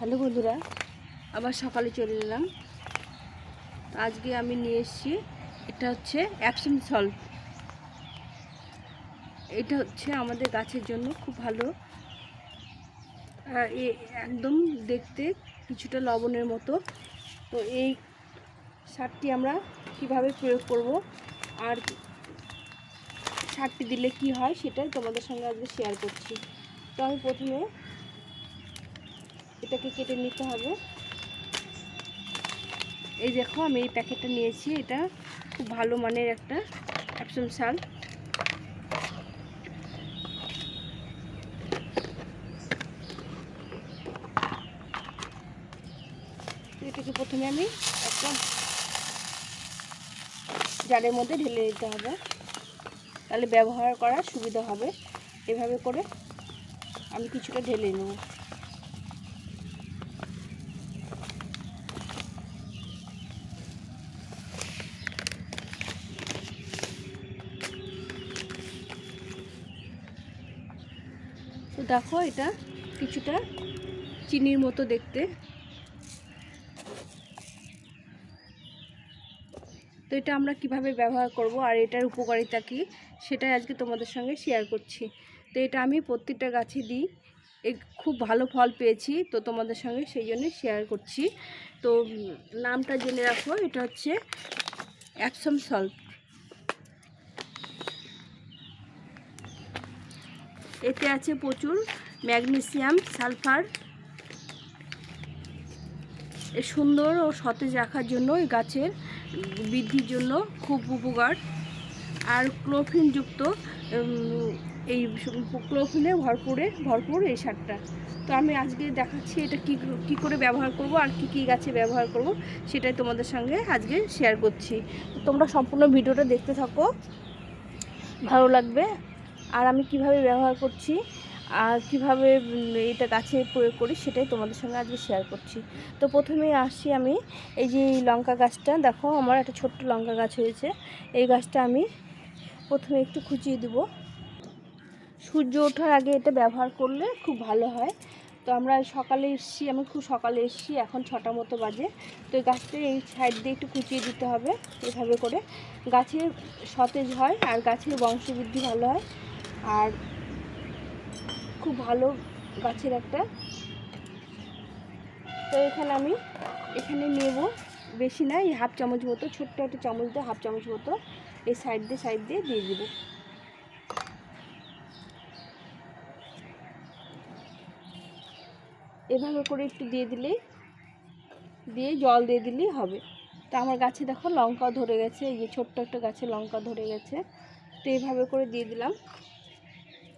Hello বন্ধুরা, আবার সকালে চলে এলাম। আজকে আমি নিয়ে এসেছি, এটা হচ্ছে অ্যাপসন সল্ভ এটা হচ্ছে আমাদের গাছের জন্য খুব ভালো। একদম দেখতে কিছুটা লবণের মতো। তো এই সারটি আমরা কীভাবে প্রয়োগ করব আর সারটি দিলে কি হয় সেটাই তোমাদের সঙ্গে আজকে শেয়ার করছি। তো আমি প্রথমে এটাকে কেটে নিতে হবে। এই দেখো, আমি এই প্যাকেটটা নিয়েছি। এটা খুব ভালো মানের একটা অ্যাপসন সাল তো এটাকে প্রথমে আমি একটা জারের মধ্যে ঢেলে নিতে হবে। তাহলে ব্যবহার করার সুবিধা হবে। এভাবে করে আমি কিছুটা ঢেলে নেব। দেখো এটা কিছুটা চিনির মতো দেখতে। তো এটা আমরা কীভাবে ব্যবহার করব আর এটার উপকারিতা কী, সেটাই আজকে তোমাদের সঙ্গে শেয়ার করছি। তো এটা আমি প্রত্যেকটা গাছে দিই খুব ভালো ফল পেয়েছি, তো তোমাদের সঙ্গে সেই জন্য শেয়ার করছি। তো নামটা জেনে রাখো, এটা হচ্ছে অ্যাপসম সল্ট এতে আছে প্রচুর ম্যাগনেসিয়াম, সালফার। এ সুন্দর ও সতেজ রাখার জন্য এই গাছের বৃদ্ধির জন্য খুব উপকার। আর ক্লোফিনযুক্ত এই ক্লোফিনে ভরপুরে, ভরপুর এই সারটা। তো আমি আজকে দেখাচ্ছি এটা কী কী করে ব্যবহার করব আর কি কী গাছে ব্যবহার করব, সেটাই তোমাদের সঙ্গে আজকে শেয়ার করছি। তোমরা সম্পূর্ণ ভিডিওটা দেখতে থাকো। ভালো লাগবে। আর আমি কীভাবে ব্যবহার করছি, আর কীভাবে এটা গাছে প্রয়োগ করি সেটাই তোমাদের সঙ্গে আজকে শেয়ার করছি। তো প্রথমে আসি আমি, এই যে লঙ্কা গাছটা, দেখো আমার একটা ছোট্ট লঙ্কা গাছ হয়েছে। এই গাছটা আমি প্রথমে একটু খুঁচিয়ে দেব। সূর্য ওঠার আগে এটা ব্যবহার করলে খুব ভালো হয়। তো আমরা সকালে এসছি, আমি খুব সকালে এসছি, এখন ছটা মতো বাজে। তো গাছটা এই সাইড দিয়ে একটু কুচিয়ে দিতে হবে, এভাবে করে। গাছের সতেজ হয় আর গাছের বংশবৃদ্ধি ভালো হয়। আর খুব ভালো গাছের একটা। তো এখানে আমি, এখানে নেব বেশি না, এই হাফ চামচ মতো, ছোট্ট একটা চামচ দিয়ে, হাফ চামচ মতো এই সাইড দিয়ে সাইড দিয়ে দিয়ে দেবো। এভাবে করে একটু দিয়ে দিলেই, দিয়ে জল দিয়ে দিলেই হবে। তো আমার গাছে দেখো লঙ্কা ধরে গেছে, এই যে ছোট্ট একটা গাছে লঙ্কা ধরে গেছে। তো এইভাবে করে দিয়ে দিলাম।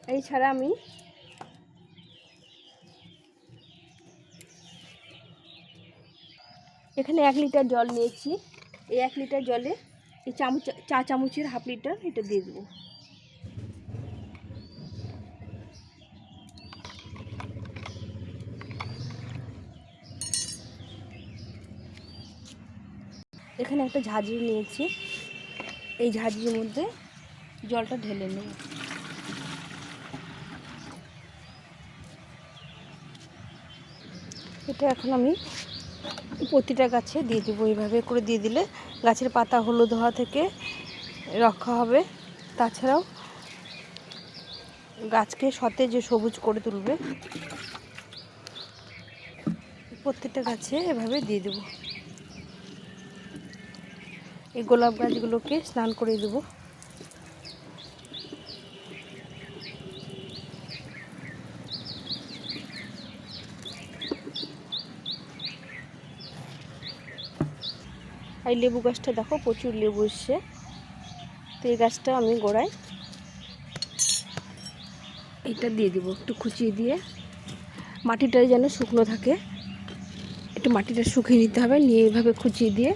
এছাড়া আমি এখানে এক লিটার জল নিয়েছি। এই এক লিটার জলে এই চামচ, চা চামচের হাফ লিটার এটা দিয়ে দেবো। এখানে একটা ঝাঁঝরি নিয়েছি। এই ঝাঁঝরির মধ্যে জলটা ঢেলে নেব। এটা এখন আমি প্রতিটা গাছে দিয়ে দেবো। এইভাবে করে দিয়ে দিলে গাছের পাতা হলুদ হওয়া থেকে রক্ষা হবে। তাছাড়াও গাছকে সতেজ সবুজ করে তুলবে। প্রত্যেকটা গাছে এভাবে দিয়ে দেবো। এই গোলাপ গাছগুলোকে স্নান করে দেবো। এই লেবু গাছটা দেখো প্রচুর লেবু এসছে। তো এই গাছটা আমি গোড়ায় এটা দিয়ে দিব একটু খুচিয়ে দিয়ে। মাটিটা যেন শুকনো থাকে। একটু মাটিটা শুকিয়ে নিতে হবে, নিয়ে এইভাবে খুচিয়ে দিয়ে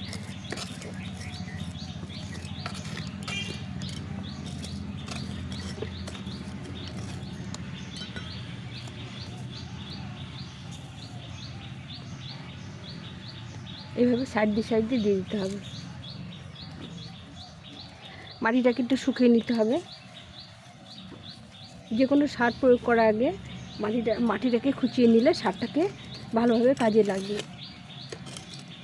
এইভাবে সাইড দিয়ে সাইড দিয়ে দিয়ে দিতে হবে। মাটিটাকে একটু শুকিয়ে নিতে হবে। যে কোনো সার প্রয়োগ করার আগে মাটিটা মাটিটাকে খুঁচিয়ে নিলে সারটাকে ভালোভাবে কাজে লাগবে।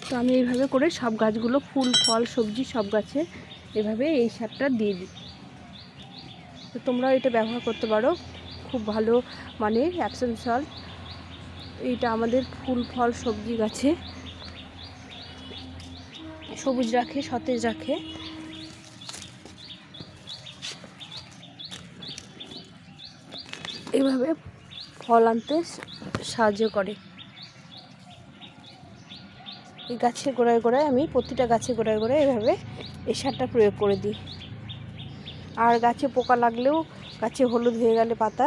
তো আমি এইভাবে করে সব গাছগুলো, ফুল, ফল, সবজি সব গাছে এভাবে এই সারটা দিয়ে দিই। তো তোমরাও এটা ব্যবহার করতে পারো। খুব ভালো মানে অ্যাপসেন সল্ট এইটা আমাদের ফুল, ফল, সবজি গাছে সবুজ রাখে, সতেজ রাখে। এইভাবে ফল আনতে সাহায্য করে। এই গাছের গোড়ায় গোড়ায় আমি, প্রতিটা গাছে গোড়ায় গোড়ায় এভাবে এই সারটা প্রয়োগ করে দিই। আর গাছে পোকা লাগলেও গাছে হলুদ হয়ে গেলে পাতা,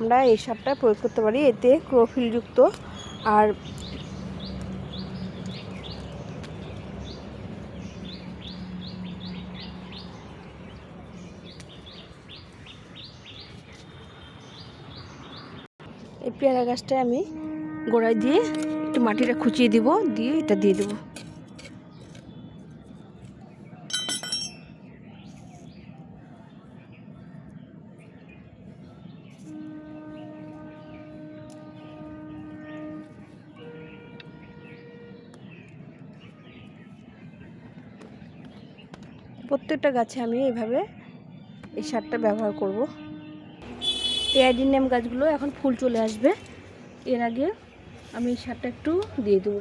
আমরা এই সারটা প্রয়োগ করতে পারি। এতে ক্লোরোফিলযুক্ত আর এই পেয়ারা গাছটায় আমি গোড়ায় দিয়ে একটু মাটিটা খুঁচিয়ে দিব, দিয়ে এটা দিয়ে দেবো। প্রত্যেকটা গাছে আমি এইভাবে এই সারটা ব্যবহার করব। অ্যাডিনিয়াম গাছগুলো এখন ফুল চলে আসবে। এর আগে আমি সারটা একটু দিয়ে দেবো।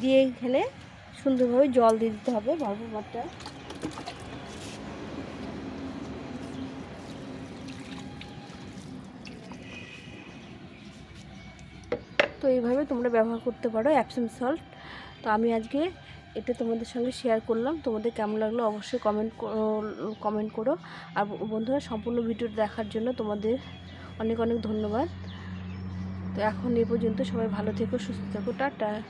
দিয়ে এখানে সুন্দরভাবে জল দিয়ে দিতে হবে ভরপুর তো এইভাবে তোমরা ব্যবহার করতে পারো অ্যাপসেম সল্ট। তো আমি আজকে এটা তোমাদের সঙ্গে শেয়ার করলাম। তোমাদের কেমন লাগল অবশ্যই কমেন্ট কমেন্ট করো। আর বন্ধুরা, সম্পূর্ণ ভিডিওটা দেখার জন্য তোমাদের অনেক অনেক ধন্যবাদ। তো এখন এ পর্যন্ত সবাই ভালো থেকো, সুস্থ থেকো, টাটা।